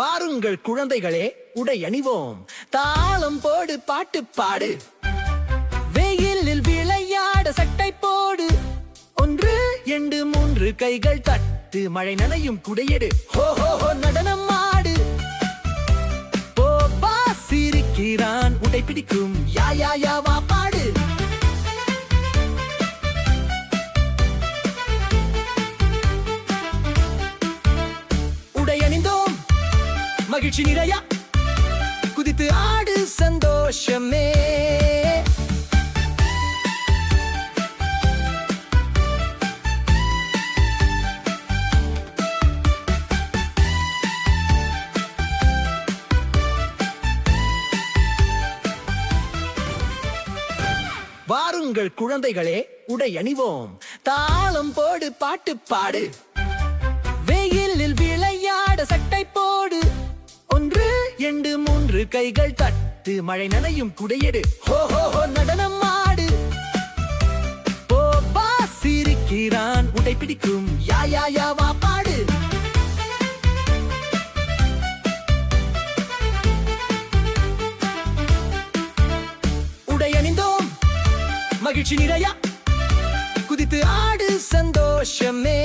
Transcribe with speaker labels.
Speaker 1: வாருங்கள் குழந்தைகளே உடை அணிவோம். தாளம் போடு பாட்டு பாடு. வெயிலில் விளையாட சட்டை போடு. ஒன்று இரண்டு மூன்று கைகள் தட்டு. மழை நனையும் குடையெடு. ஹோ ஹோ ஹோ நடனம் ஆடு. போப்பா சிரிக்கிறான். உடை பிடிக்கும். யா யா யா மகிழ்ச்சி நிறையா. குதித்து ஆடு சந்தோஷமே. வாருங்கள் குழந்தைகளே உடை அணிவோம். தாளம் போடு பாட்டு பாடு. எண்டு இரண்டு மூன்று கைகள் தட்டு. மழை நனையும் குடையெடு. ஹோ ஹோ ஹோ நடனம் ஆடு. போப்பா சிரிக்கிறான். உடை பிடிக்கும். யா யா யா வா பாடு. உடை அணிந்தோம். மகிழ்ச்சி நிறையா. குதித்து ஆடு சந்தோஷமே.